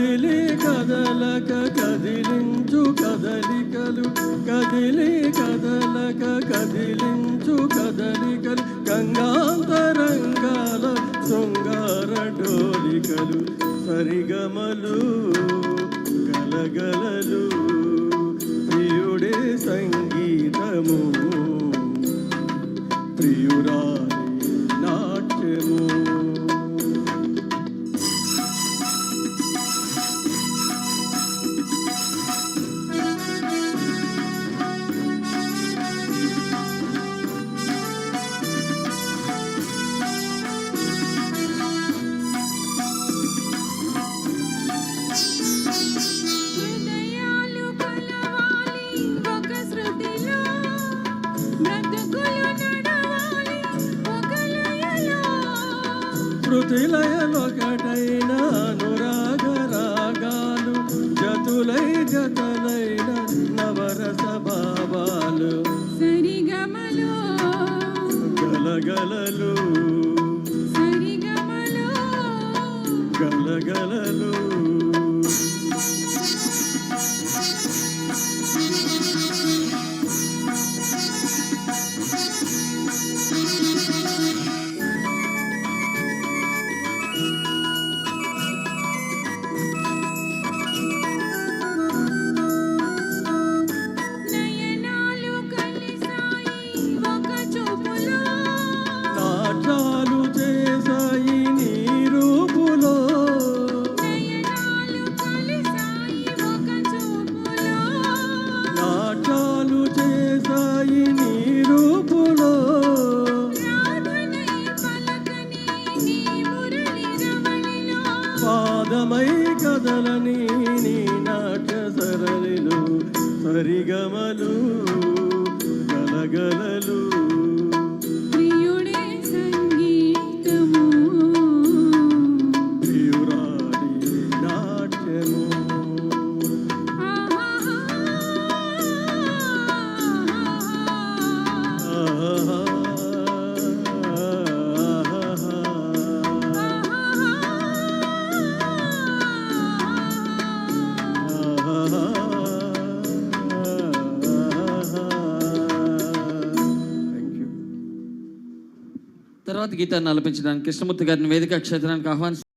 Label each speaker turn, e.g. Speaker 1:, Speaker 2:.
Speaker 1: కదిలి కదలక కదిలించు కదలికలు కదిలి కదలక కదిలించు కదలికలు గంగాంతరంగాల శృంగార డోలికలు సరిగమలు గలగలలు. శృతిలయలొకటైన అనురాగ రాగాలు జతులై జతలైన నవరస భావాలు.
Speaker 2: సరిగమలో
Speaker 1: గలగలలు.
Speaker 2: సరిగమలో
Speaker 1: గలగలలు. నీ నాట్య సరళిలు సరిగమలు
Speaker 3: తర్వాత గీతాన్ని ఆలపించడానికి కృష్ణమూర్తి గారిని వేదిక క్షేత్రానికి ఆహ్వానిస్తున్నాను